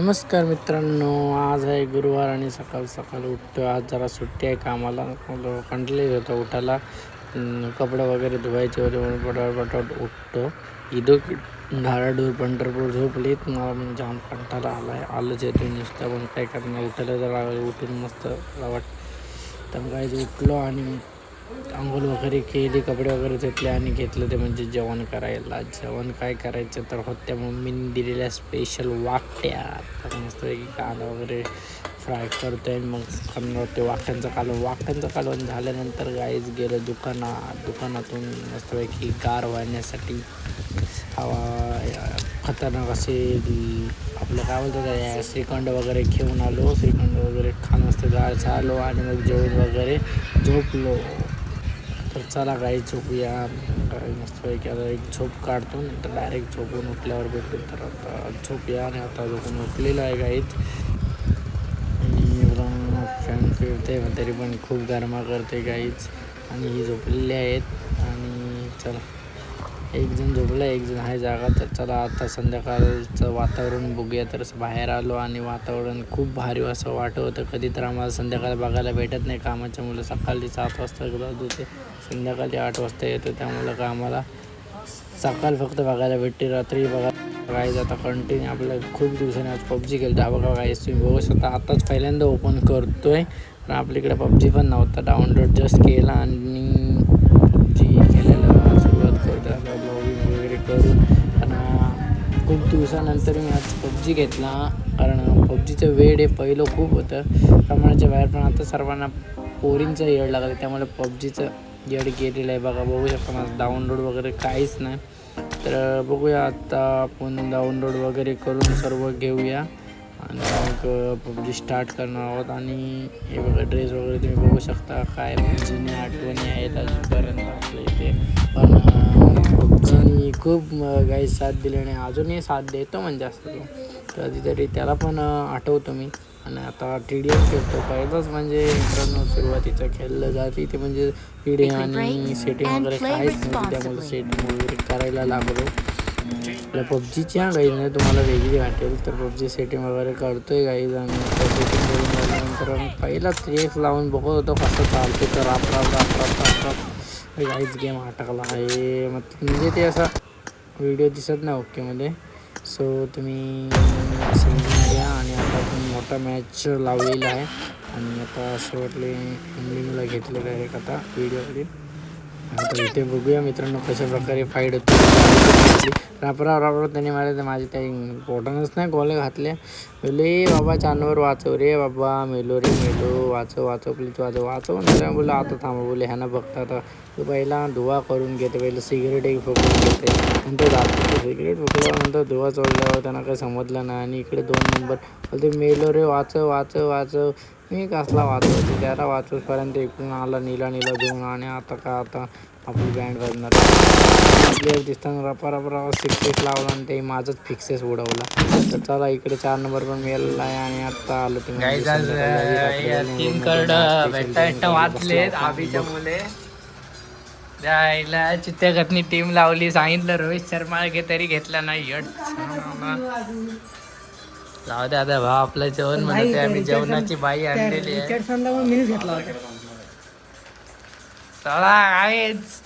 नमस्कार मित्रांनो आज आहे गुरुवार आणि सकाळ सकाळ उठतो आज जरा सुट्टी आहे कामाला. कंटले होतं उठायला. कपडे वगैरे धुवायचे होते म्हणून पटापट पटापट उठतो. इदो धाराडूर पंढरपूर झोपलीत. मला म्हणजे जाम कंटाळा आला आहे आलंच येतो नुसतं पण काय करणार? उठायला जरा उठून मस्त वाटतं तर काय उठलो आणि आंघोळ वगैरे केली कपडे वगैरे धुतले आणि घेतलं ते म्हणजे जेवण करायला. जेवण काय करायचं तर होत्या मम्मीने दिलेल्या स्पेशल वाट्या. तर मस्तपैकी कांदा वगैरे फ्राय करतोय आहे मग करणार ते वाट्यांचं कालवण वाट्यांचं कालवण झाल्यानंतर गाईच गेलं दुकानात. दुकानातून मस्तपैकी गार वाढण्यासाठी हवा खतरनाक असे आपलं काय बोलतो काय श्रीखंड वगैरे घेऊन आलो. श्रीखंड वगैरे खान मस्त गार आलो आणि मग जेवण वगैरे झोपलो. चला काही झोपूया. काही मस्तपैकी आता एक झोप काढतो नंतर डायरेक्ट झोपून उठल्यावर भेटतो तर आता झोपूया आणि आता झोपून उठलेलं आहे काहीच आणि फॅन फिरते पण तरी पण खूप गरमा करते काहीच आणि ही झोपलेली आहेत. आणि चला. एक जण झोपला एक जण आहे जागा. तर चला आता संध्याकाळचं वातावरण बघूया. तर असं बाहेर आलो आणि वातावरण खूप भारी असं वाटत होतं. कधी तर आम्हाला संध्याकाळ बघायला भेटत नाही. कामाच्या मुलं सकाळी सात वाजता जात होते संध्याकाळी आठ वाजता येतो त्यामुळं का आम्हाला सकाळ फक्त बघायला भेटते रात्री बघा काय आता कंटिन्यू आपल्याला खूप दिवसांनी आज पबजी खेळतो हा बघा काय तुम्ही बघू शकता आताच पहिल्यांदा ओपन करतोय. पण आपल्याकडे पबजी पण नव्हता. डाउनलोड जस्ट केला आणि पबजी खेळायला सुरुवात करतो ब्लॉगिंग वगैरे करून पण खूप दिवसानंतर मी आज पबजी घेतला. कारण पबजीचं वेळ हे पहिलं खूप होतं. प्रमाणाच्या बाहेर पण आता सर्वांना पोरींचं येड लागलं. त्यामुळे पबजीचं येड केलेलं आहे. बघा बघू शकता माझं डाउनलोड वगैरे काहीच नाही. तर बघूया आत्ता आपण डाउनलोड वगैरे करून सर्व घेऊया. आणि मग पबजी स्टार्ट करणार आहोत. आणि हे बघा ड्रेस वगैरे तुम्ही बघू शकता. काय जुने आठवणी आहेत अजूनपर्यंत आपल्या इथे. पण पबजीनी खूप काही साथ दिली आणि अजूनही साथ देतो म्हणजे असतो कधीतरी त्याला पण आठवतो मी. आणि आता टी डी एस खेळतो. पहिलंच म्हणजे मित्रांनो सुरुवातीचं खेळलं जाते ते म्हणजे टी डी आणि सेटिंग वगैरे काहीच नव्हती त्यामुळे सेटिंग वगैरे करायला लागलो. आपल्या पबजीची हा गाईज म्हणजे तुम्हाला वेगळी वाटेल तर पबजी सेटिंग वगैरे करतोय गाईज आणि सेटिंग करून झाल्यानंतर आम्ही पहिलाच रेस लावून बघत होतो कसं चालते तर राप राप राप राप राप राप गाईज गेम अटकला आहे. मग म्हणजे ते असा व्हिडिओ दिसत नाही ओकेमध्ये सो तुम्ही आपण मोठा मॅच लावलेला आहे. आणि आता शेवटले एंडिंगला घेतलेलं आहे एक आता व्हिडिओमध्ये आता इथे बघूया मित्रांनो कशा प्रकारे फाईट होती. रापरा रापरा त्यांनी मला ते माझे काही पोटानच नाही. गोले घातले. बोले बाबा चांदवर वाचव रे बाबा. मेलो रे मेलो. वाचव वाचव प्लीज वाचव. वाचव. नाही बोला आता थांबा. बोले ह्यानं बघता आता. तो पहिला धुवा करून घेते. पहिलं सिगरेट एक फुकून घेते. नंतर जातो सिगरेट फुकल्यानंतर धुवा चोळल्यावर त्यांना काही समजलं नाही. आणि इकडे दोन नंबर बोलते मेलो रे वाचव वाचव वाचव. मी कसला वाचवतो त्याला वाचवपर्यंत इकडून आला नीला नीला देऊन आणि आता का आता आपली बँड वाजणार प्लेअर दिसताना रपा रपा रपा सिक्स सिक्स लावला आणि ते माझंच फिक्सेस उडवला. तर चला इकडे चार नंबर पण मिळालेला आहे आणि आता आलं ते संध्याकाळी रात्री तीन मध्ये कर्ड नाश्ते भेटता सगळे भेटता घरी वाचलेत बसलो. आपण आबीच्या मुले जायला टीम लावली सांगितलं रोहित शर्मा घे तरी घेतला नाही. यट जाऊ दे आता भाव आपलं जेवण म्हणते आम्ही जेवणाची बाई आणलेली आहे. मीच घेतला होता. चला आहेच.